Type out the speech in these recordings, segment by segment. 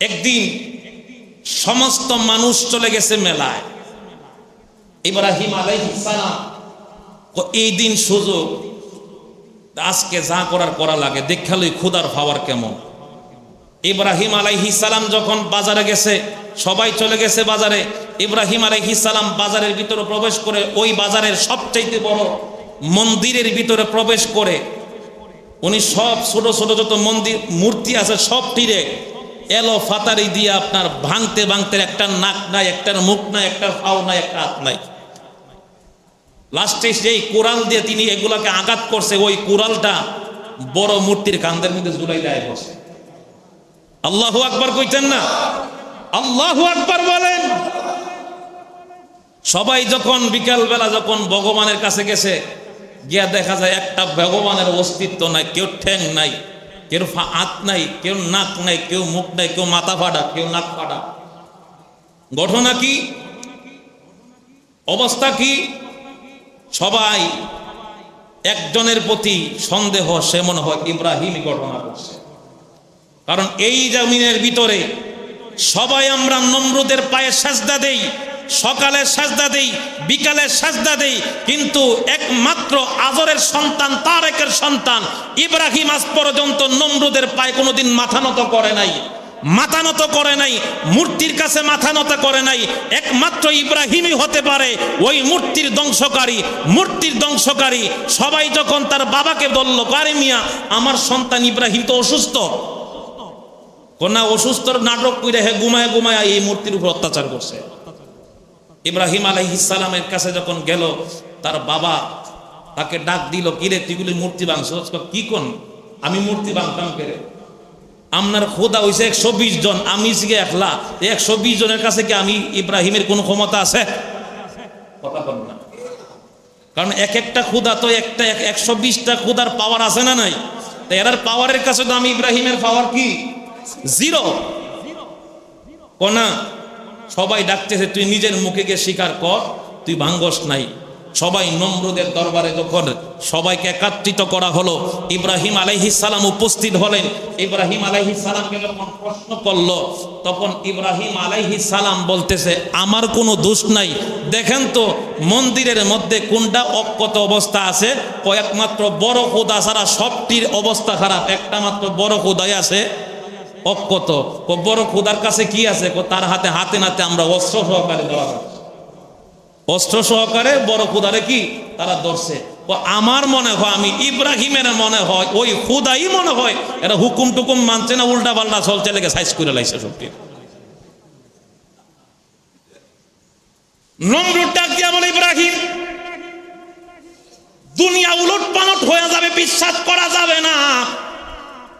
একদিন সমস্ত মানুষ চলে গেছে মেলায়। ইব্রাহিম ও এই দিন সুযোগ, আজকে যা করার করা লাগে দেখালই ক্ষুদার পাওয়ার কেমন? ইব্রাহিম সালাম যখন বাজারে গেছে, সবাই চলে গেছে বাজারে, ইব্রাহিম সালাম বাজারের ভিতরে প্রবেশ করে ওই বাজারের সবচাইতে বড় মন্দিরের ভিতরে প্রবেশ করে, উনি সব ছোট ছোট যত মন্দির, মূর্তি আছে সব তীরে এলো ফাতারি দিয়ে আপনার ভাঙতে ভাঙতে একটা নাক নাই, একটার মুখ নাই একটা পাও নাই, একটা হাত নাই। লাস্টে যেই কোরাল দিয়ে তিনি এগুলাকে আঘাত করছে, ওই কোরালটা বড় মূর্তির কান্দের মধ্যে জুলাই দেয় বসে। আল্লাহু আকবার কইতেন না? আল্লাহু আকবার বলেন। সবাই যখন বিকাল বেলা যখন ভগবানের কাছে গেছে, গিয়া দেখা যায় একটা ভগবানের অস্তিত্ব নাই, কেউ ঠ্যাং নাই। কেউ হাত নাই, কেউ নাক নাই, কেউ মুখ নাই, কেউ মাথা ফাটা, কেউ নাক ফাটা। ঘটনা কি? অবস্থা কি? সবাই একজনের প্রতি সন্দেহ, সে মনে হয় ইব্রাহিমই ঘটনা করছে। কারণ এই জমিনের ভিতরে সবাই আমরা নম্রদের পায়ে সাজদা দেই। সকালে সাজদা দেই, বিকালে সাজদা দেই, কিন্তু একমাত্র আজরের সন্তান, তারেকের সন্তান ইব্রাহিম আজ পর্যন্ত নমরুদের পায়ে কোনোদিন মাথা নত করে নাই, মাথা নত করে নাই, মূর্তির কাছে মাথা নত করে নাই, একমাত্র ইব্রাহিমই হতে পারে ওই মূর্তির ধ্বংসকারী মূর্তির ধ্বংসকারী। সবাই যখন তার বাবাকে বলল কারে মিয়া, আমার সন্তান ইব্রাহিম তো অসুস্থ। কন্যা অসুস্থর নাটক করে হে ঘুমায় ঘুমায় এই মূর্তির উপর অত্যাচার করছে। ইব্রাহিম আলাইহিসালামের কাছে যখন গেল, তার বাবা তাকে ডাক দিল কিরে তুইগুলি মূর্তি ভাঙছ কি কোন? আমি মূর্তি ভাঙতাম কেরে আপনার খোদা হয়েছে একশো বিশ জন, আমি শিখে একলা একশো বিশ জনের কাছে কি আমি ইব্রাহিমের কোনো ক্ষমতা আছে? কথা না। কারণ এক একটা ক্ষুদা তো একটা, এক- একশো বিশটা ক্ষুদার পাওয়ার আছে না নাই? তো এরার পাওয়ারের কাছে তো আমি ইব্রাহিমের পাওয়ার কি? জিরো কোনা। সবাই ডাকতেছে, তুই নিজের মুখে গিয়ে স্বীকার কর, তুই ভাঙ্গস নাই। সবাই নম্রদের দরবারে যখন সবাইকে একাত্রিত করা হলো, ইব্রাহিম আলাইহিস সালাম উপস্থিত হলেন। ইব্রাহিম আলাইহিস সালামকে যখন প্রশ্ন করল, তখন ইব্রাহিম আলাইহিস সালাম বলতেছে, আমার কোনো দোষ নাই। দেখেন তো, মন্দিরের মধ্যে কোনটা অক্ষত অবস্থা আছে? ও একমাত্র বড় খোদা ছাড়া সবটির অবস্থা খারাপ। একটা মাত্র বড় খোদাই আছে। অক্ষত বড় খোদার কাছে কি আছে? তার হাতে হাতে নাতে আমরা অস্ত্র সহকারে দেওয়া অস্ত্র সহকারে বড় খুদারে কি? তারা ধরছে। আমার মনে হয়, আমি ইব্রাহিমের মনে হয়, ওই খুদাই মনে হয় এটা হুকুম টুকুম মানছে না উল্টা পাল্টা চলছে, লেগে সাইজ করে লাইছে সবটি নমরুদ ডাক দিয়া বলে, ইব্রাহিম, দুনিয়া উলট পালট হয়ে যাবে, বিশ্বাস করা যাবে না।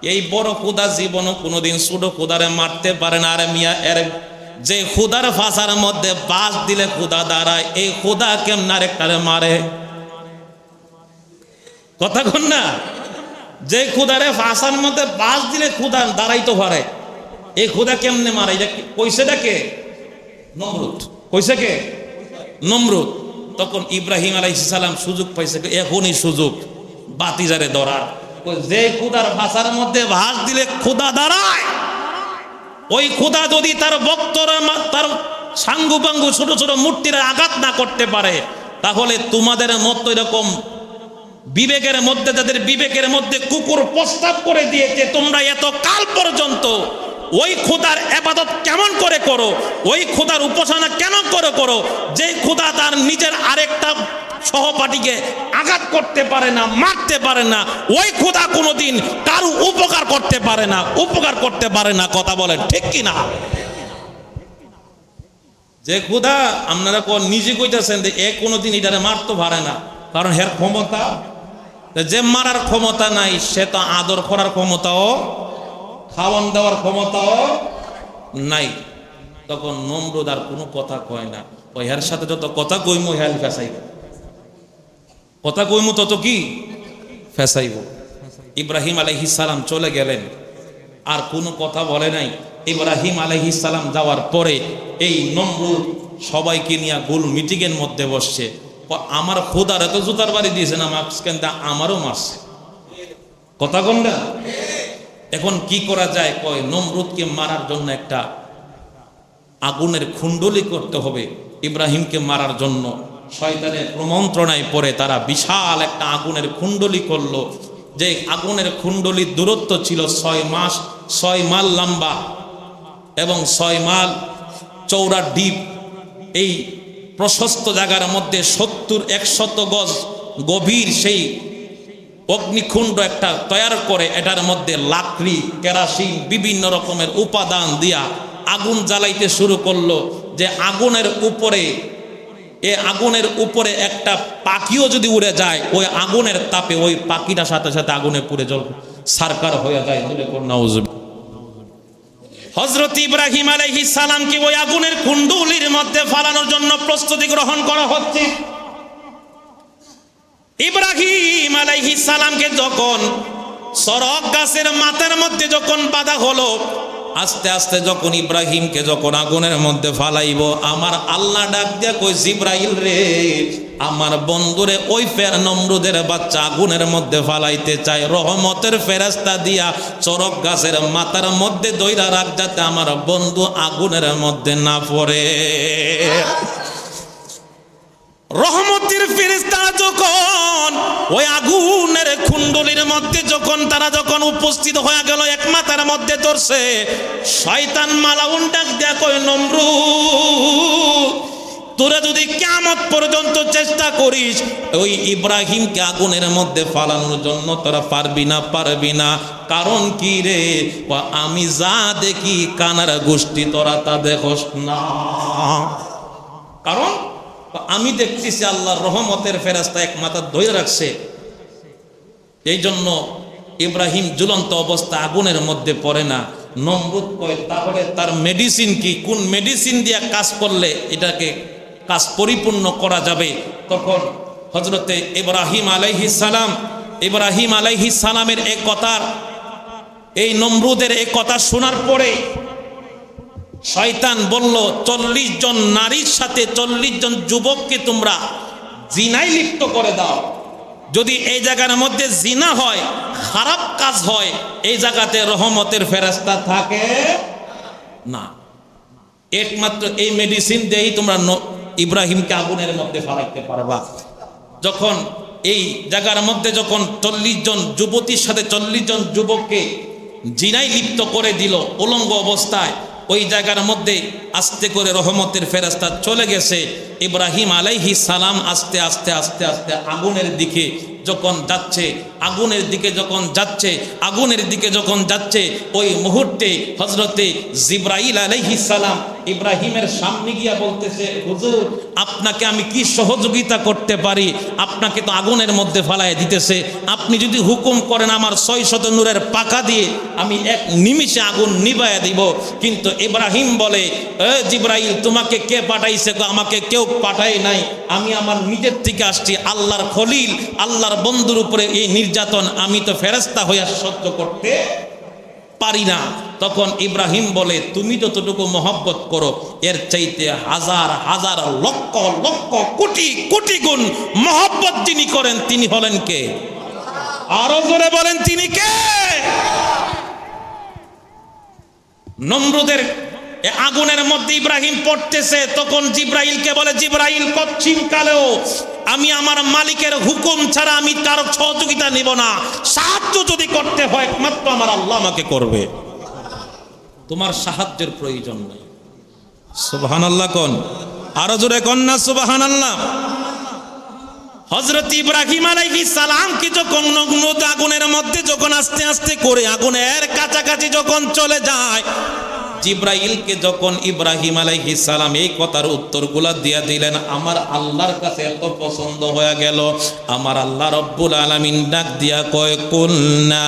এই বড় খুদা জীবনও কোনোদিন ছোট খুদারে মারতে পারে না। আরে মিয়া, এর যে খুদার ফাঁসার মধ্যে বাস দিলে খুদা দাঁড়ায়, এই খুদা কেমন আরেকটারে মারে? কথা কন না? যে খুদারে ফাঁসার মধ্যে বাস দিলে খুদা দাঁড়াইতে পারে, এই খুদা কেমনে মারে? এটা কি- কইছেটা কে? নমরুদ। কইছে কে? নমরুদ। তখন ইব্রাহিম আলাইহিস সালাম সুযোগ পাইছে এখনই সুযোগ বাতিজারে ধরার। যে খুদার ভাষার মধ্যে ভাস দিলে খুদা দাঁড়ায়। ওই খুদা যদি তার বক্তরা তার সাঙ্গু পাঙ্গু ছোট ছোট মূর্তির আঘাত না করতে পারে, তাহলে তোমাদের মতো এরকম বিবেকের মধ্যে তাদের বিবেকের মধ্যে কুকুর প্রস্তাব করে দিয়েছে, তোমরা এত কাল পর্যন্ত ওই খোদার এবাদত কেমন করে করো? ওই খোদার উপাসনা কেন করে করো? যে খোদা তার নিজের আরেকটা সহপাঠীকে আঘাত করতে পারে না, মারতে পারে না, ওই খোদা কোনোদিন কারও উপকার করতে পারে না, উপকার করতে পারে না, কথা বলেন, ঠিক কি না যে খুদা আপনারা নিজে কইতেছেন যে এ কোনোদিন এটারে মারতে পারে না, কারণ হের ক্ষমতা? যে মারার ক্ষমতা নাই, সে তো আদর করার ক্ষমতাও, খাওয়ান দেওয়ার ক্ষমতাও নাই। তখন নমরুদ আর কোনো কথা কয় না। ওই হের সাথে যত কথা কইমু, হেল ফেসাইব। কথা কইমু তত কি? ফেসাইব। ইব্রাহিম আলাইহিস সালাম চলে গেলেন। আর কোনো কথা বলে নাই। ইব্রাহিম আলাইহিস সালাম যাওয়ার পরে এই নমরুদ সবাইকে নিয়ে গোল মিটিংয়ের মধ্যে বসছে। আমার খোদার এত জুতার বাড়ি দিয়েছে না, মাঝখান আমারও মারছে। কথা কোনটা এখন কি করা যায়? কয়, নমরুদকে মারার জন্য একটা আগুনের খুন্ডলি করতে হবে। ইব্রাহিমকে মারার জন্য শয়তানের প্রমন্ত্রণায় পড়ে তারা বিশাল একটা আগুনের খুন্ডলি করল। যে আগুনের খুন্ডলির দূরত্ব ছিল ছয় মাস, ছয় মাল লম্বা এবং ছয় মাল চৌড়া ডিপ। এই প্রশস্ত জায়গার মধ্যে সত্তর একশত গজ গভীর সেই অগ্নিকুণ্ড একটা তৈয়ার করে, এটার মধ্যে লাকড়ি, কেরাসিন, বিভিন্ন রকমের উপাদান দিয়া আগুন জ্বালাইতে শুরু করল। যে আগুনের উপরে এ আগুনের উপরে একটা পাখিও যদি উড়ে যায়, ওই আগুনের তাপে ওই পাখিটার সাথে সাথে আগুনে পুড়ে জল সারকার হয়ে যায়। হজরত ইব্রাহিম আলহি সালামকে ওই আগুনের কুণ্ডুলির মধ্যে ফালানোর জন্য প্রস্তুতি গ্রহণ করা হচ্ছে। ইব্রাহিম আলাইহি সালামকে যখন সরক গাছের মাথার মধ্যে যখন বাধা হলো আস্তে আস্তে যখন ইব্রাহিমকে যখন আগুনের মধ্যে ফালাইব, আমার আল্লাহ ডাক দিয়া কই জিব্রাইল রে, আমার বন্ধুরে ওই ফের নমরুদের বাচ্চা আগুনের মধ্যে ফালাইতে চায়। রহমতের ফেরাস্তা দিয়া চরক গাছের মাথার মধ্যে দইরা রাখ যাতে আমার বন্ধু আগুনের মধ্যে না পড়ে। রহমতের ফেরেস্তা যখন ওই আগুনের কুণ্ডলির মধ্যে যখন তারা যখন উপস্থিত হয়ে গেল, এক মাথার মধ্যে ধরছে, শয়তান মালাউন ডাক দেয়া কই নমরু তোরা যদি কেমত পর্যন্ত চেষ্টা করিস, ওই ইব্রাহিমকে আগুনের মধ্যে ফালানোর জন্য তোরা পারবি না পারবি না। কারণ কি রে? আমি যা দেখি কানার গোষ্ঠী তোরা তা দেখোস না। কারণ আমি দেখতেছি আল্লাহর রহমতের ফেরাস্তা এক মাথা ধরে রাখছে। এই জন্য ইব্রাহিম ঝুলন্ত অবস্থা আগুনের মধ্যে পড়ে না। নমরুদ কয়, তাহলে তার মেডিসিন কি? কোন মেডিসিন দিয়ে কাজ করলে এটাকে কাজ পরিপূর্ণ করা যাবে? তখন হজরতে ইব্রাহিম আলাইহি সালাম, ইব্রাহিম আলাইহি সালামের এই কথার, এই নমরুদের এই কথা শোনার পরে শয়তান বলল, চল্লিশ জন নারীর সাথে চল্লিশ জন যুবককে তোমরা জিনাই লিপ্ত করে দাও। যদি এই জায়গার মধ্যে জিনা হয়, খারাপ কাজ হয়, এই জায়গাতে রহমতের ফেরাস্তা থাকে না। একমাত্র এই মেডিসিন দিয়েই তোমরা ইব্রাহিমকে আগুনের মধ্যে ফালাইতে পারবা। যখন এই জায়গার মধ্যে যখন চল্লিশ জন যুবতীর সাথে চল্লিশ জন যুবককে জিনাই লিপ্ত করে দিল, উলঙ্গ অবস্থায় ওই জায়গার মধ্যে আস্তে করে রহমতের ফেরাস্তা চলে গেছে। ইব্রাহিম আলাইহি সালাম আস্তে আস্তে আস্তে আস্তে আগুনের দিকে যখন যাচ্ছে, আগুনের দিকে যখন যাচ্ছে, আগুনের দিকে যখন যাচ্ছে, ওই মুহূর্তে হজরতে জিব্রাইল সালাম ইব্রাহিমের সামনে গিয়া বলতেছে, হুজুর, আপনাকে আমি কি সহযোগিতা করতে পারি? আপনাকে তো আগুনের মধ্যে ফালাই দিতেছে। আপনি যদি হুকুম করেন আমার ছয় শত নূরের পাকা দিয়ে, আমি এক নিমিষে আগুন নিবাইয়া দিব। কিন্তু ইব্রাহিম বলে, এ জিব্রাইল, তোমাকে কে পাঠাইছে? আমাকে কেউ পাঠায় নাই। আমি আমার নিজের থেকে আসছি, আল্লাহর খলিল, আল্লাহর বন্ধুর উপরে এই নির্যাতন আমি তো ফেরেস্তা হইয়া সহ্য করতে পারি না। তখন ইব্রাহিম বলে, তুমি যতটুকু মহব্বত করো, এর চাইতে হাজার হাজার, লক্ষ লক্ষ, কোটি কোটি গুণ মহব্বত যিনি করেন, তিনি হলেন কে? আরও জোরে বলেন, তিনি কে? নমরুদের আগুনের মধ্যে ইব্রাহিম পড়তেছে। তখন জিব্রাইলকে বলে, জিব্রাইল কচ্ছিম কালেও আমি আমার মালিকের হুকুম ছাড়া আমি তার সহযোগিতা নিব না। সাহায্য যদি করতে হয় একমাত্র আমার আল্লাহ আমাকে করবে। তোমার সাহায্যের প্রয়োজন নেই। সুবহান আল্লাহ কোন? আরও জোরে কন্যা সুবহান আল্লাহ হজরত ইব্রাহিম আলাইহি সালামকে যখন নগ্ন আগুনের মধ্যে যখন আস্তে আস্তে করে আগুনের কাছাকাছি যখন চলে যায় জিব্রাইলকে যখন ইব্রাহিম আলাইহি সালাম এই কথার উত্তরগুলা দিয়া দিলেন, আমার আল্লাহর কাছে এত পছন্দ হয়ে গেল। আমার আল্লাহ রব্বুল আলামিন ডাক দিয়া কয়, কুলনা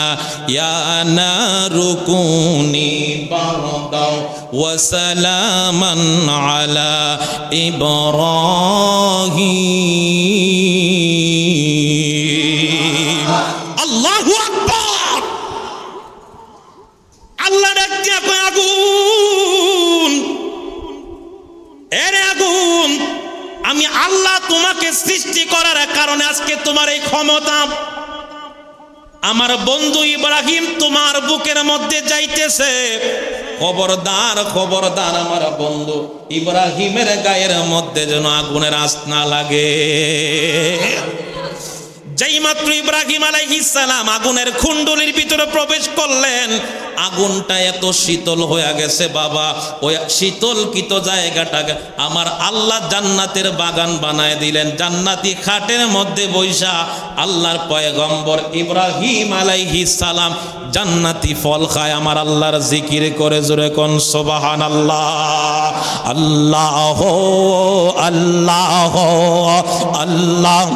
ইয়া নারুকুনি বারদাও ওয়া সালামান আলা ইব্রাহিম। আমি আল্লাহ তোমাকে সৃষ্টি করার কারণে আজকে তোমার এই ক্ষমতা। আমার বন্ধু ইব্রাহিম তোমার বুকের মধ্যে যাইতেছে। খবরদার খবরদার আমার বন্ধু। ইব্রাহিমের গায়ের মধ্যে যেন আগুনের আস না লাগে। যেই মাত্র ইব্রাহিম সালাম আগুনের খুন্ডলির ভিতরে প্রবেশ করলেন, আগুনটা এত শীতল হয়ে গেছে বাবা। ওই শীতলকিত জায়গাটাকে আমার আল্লাহ জান্নাতের বাগান বানায় দিলেন। জান্নাতি খাটের মধ্যে বৈশা আল্লাহর পয়গম্বর ইব্রাহিম সালাম জান্নাতি ফল খায়। আমার আল্লাহর জিকির করে জোরে কোন সুবহান আল্লাহ আল্লাহ আল্লাহ আল্লাহ।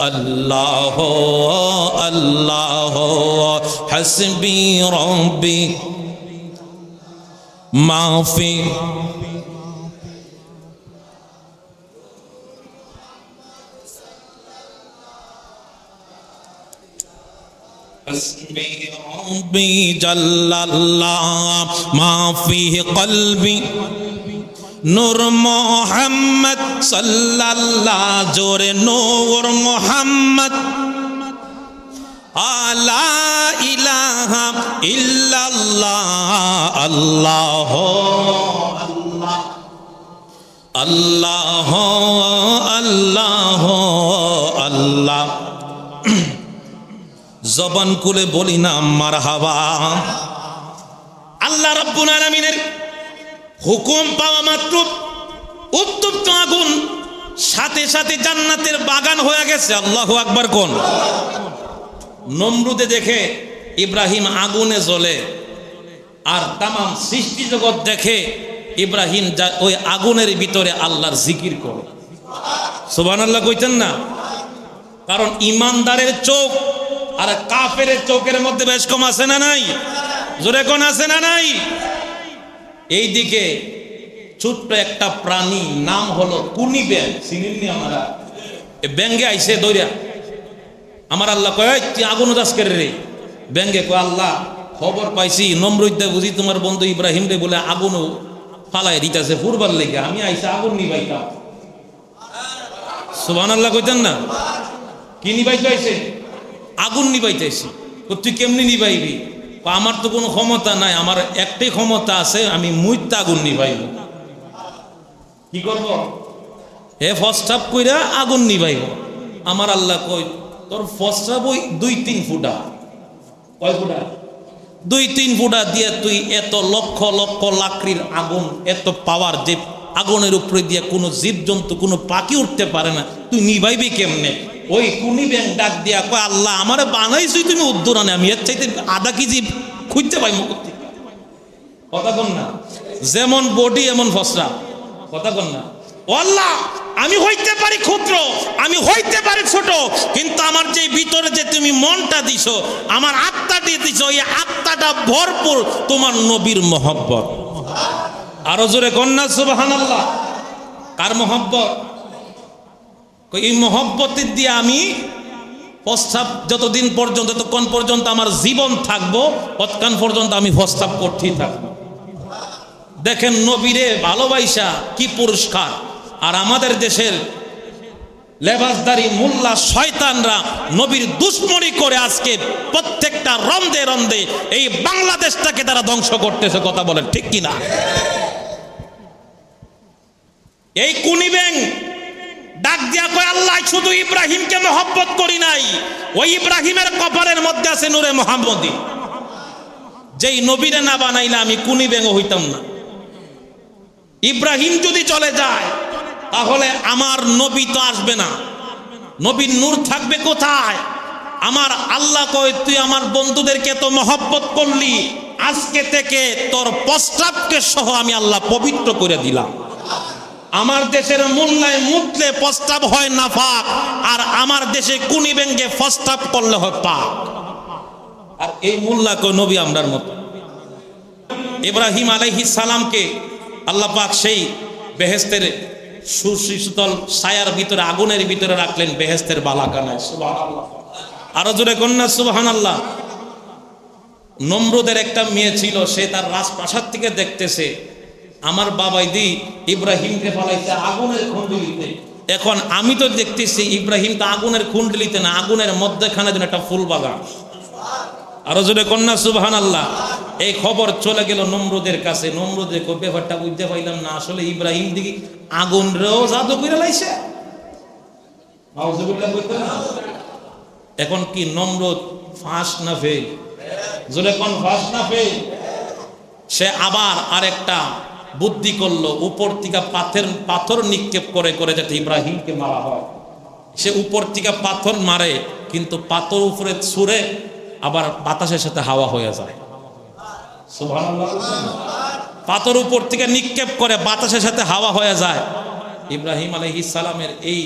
الله الله حسبي ربي. ما في حسبي ربي جل الله. ما فيه قلبي. নূর মোহাম্মদ সাল্লাল্লাহ, জোরে নূর মোহাম্মদ। আলা ইলাহা ইল্লাল্লাহ, আল্লাহ আল্লাহ আল্লাহ আল্লাহ। জবান কুলে বলি না মার হাবা আল্লাহ রাব্বুল আলামিনের হুকুম পাওয়া মাত্র উত্তপ্ত আগুন। সাথে সাথে জান্নাতের বাগান হয়ে গেছে। আল্লাহ আকবার কোন? নমরুদে দেখে ইব্রাহিম আগুনে জ্বলে। আর তামাম সৃষ্টি জগৎ দেখে ইব্রাহিম ওই আগুনের ভিতরে আল্লাহর জিকির করে। সুবান আল্লাহ কইতেন না? কারণ ইমানদারের চোখ আর কাফের চোখের মধ্যে বেশ কম আছে না নাই? জোরে কোন আছে না নাই? এইদিকে ছোট্ট একটা প্রাণী নাম হলো কুনি ব্যাং চিনিনি আমরা ব্যাঙ্গে আইসে দৌড়া আমার আল্লাহ কয় "এই, আগুন উদাস করে রে। ব্যাঙ্গে কয় আল্লাহ খবর পাইছি নমরুদ্দা বুঝি তোমার বন্ধু ইব্রাহিম রে বলে আগুন ফালাই দিতেছে ফুরবার লেগে। আমি আইসা আগুন নিবাইতাম সুবান আল্লাহ কইতেন না? কি নিবাইতে আইসে আগুন নিবাইতে আইসি তুই কেমনি নিবাইবি আমার তো কোনো ক্ষমতা নাই, আমার একটাই ক্ষমতা আছে, আমি মুইতে আগুন নিবাইব কি করব? হে ফস্টাপ কইরা আগুন নিবাইব আমার আল্লাহ কই তোর ফস্টাপ ওই দুই তিন ফুটা। কয় ফুটা? দুই তিন ফুটা দিয়ে তুই এত লক্ষ লক্ষ লাকড়ির আগুন, এত পাওয়ার যে আগুনের উপরে দিয়ে কোনো জীবজন্তু, কোনো পাখি উঠতে পারে না, তুই নিভাইবি কেমনে? ওই কুনি ব্যাং ডাক দিয়া কয়, আল্লাহ, আমার বানাইছি তুমি উদ্দুরানে আমি এর চাইতে আধা কেজি খুঁজতে পাই মুখ কথা কন না। যেমন বডি, এমন ফসরা। কথা কন না। আল্লাহ, আমি হইতে পারি ক্ষুদ্র, আমি হইতে পারি ছোট, কিন্তু আমার যে ভিতরে যে তুমি মনটা দিছো, আমার আত্মা দিয়ে দিছো, এই আত্মাটা ভরপুর তোমার নবীর মহব্বত। আরও জোরে কন্যা আল্লাহ কার মহব্বত? এই মহব্বতের দিয়ে আমি প্রস্তাব যতদিন পর্যন্ত, ততক্ষণ পর্যন্ত আমার জীবন থাকব তৎক্ষণ পর্যন্ত আমি প্রস্তাব করতেই থাকব। দেখেন নবীরে ভালোবাসা কি পুরস্কার। আর আমাদের দেশের লেবাসদারি মোল্লা শয়তানরা নবীর দুশ্মনী করে আজকে প্রত্যেকটা রন্দে রন্দে এই বাংলাদেশটাকে তারা ধ্বংস করতেছে কথা বলেন ঠিক কিনা? এই কুনি ব্যাং ডাক দিয়া কয়, আল্লাহ, শুধু ইব্রাহিমকে মহব্বত করি নাই। ওই ইব্রাহিমের কপালের মধ্যে আছে নূরে মোহাম্মদী। যেই নবীরে না বানাইলে আমি কুনি ব্যাঙ হইতাম না। ইব্রাহিম যদি চলে যায়, তাহলে আমার নবী তো আসবে না। নবীর নূর থাকবে কোথায়? আমার আল্লাহ কয়, তুই আমার বন্ধুদেরকে তো মহব্বত করলি। আজকে থেকে তোর প্রস্তাবকে সহ আমি আল্লাহ পবিত্র করে দিলাম। আমার দেশের মোল্লায় মুতলে প্রস্তাব হয় না পাক, আর আমার দেশে কুনি ব্যাংকে প্রস্তাব করলে হয় পাক। আর এই মোল্লা কই নবী আমরার মতো। ইব্রাহিম আলাইহিস সালামকে আল্লাহ পাক সেই বেহেস্তের সুশীতল ছায়ার ভিতরে, আগুনের ভিতরে রাখলেন বেহেস্তের বালাকানায় আরও জোরে কন্যা সুবহান আল্লাহ নমরুদের একটা মেয়ে ছিল, সে তার রাজপ্রাসাদ থেকে দেখতেছে আমার বাবাই দি ইব্রাহিমকে ফালাইছে আগুনের খন্ডুলিতে এখন আমি তো দেখতেছি ইব্রাহিম তো আগুনের কুণ্ডলিতে না, আগুনের মধ্যেখানে যেন একটা ফুল বাগান। আরও জোরে কন্যা সুবহান আল্লাহ এই খবর চলে গেল নমরুদের কাছে। নমরুদের ব্যাপারটা বুঝতে পাইলাম না, আসলে ইব্রাহিম দিকে আগুন রেও জাদু করে লাইছে? এখন কি নমরুদ ফাঁস না ফেল? জোরে কোন, ফাঁস না ফেল? সে আবার আরেকটা বুদ্ধি করল, উপর থেকে পাথর পাথর নিক্ষেপ করে করে যাতে ইব্রাহিমকে মারা হয়। সে উপর থেকে পাথর মারে, কিন্তু পাথর উপরে ছুঁড়ে আবার বাতাসের সাথে হাওয়া হয়ে যায়? পাথর উপর থেকে নিক্ষেপ করে বাতাসের সাথে হাওয়া হয়ে যায়। ইব্রাহিম আলহিস সালামের এই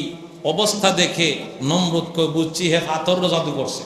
অবস্থা দেখে নমরুদকে বুঝছি, হে পাথর জাদু করছে।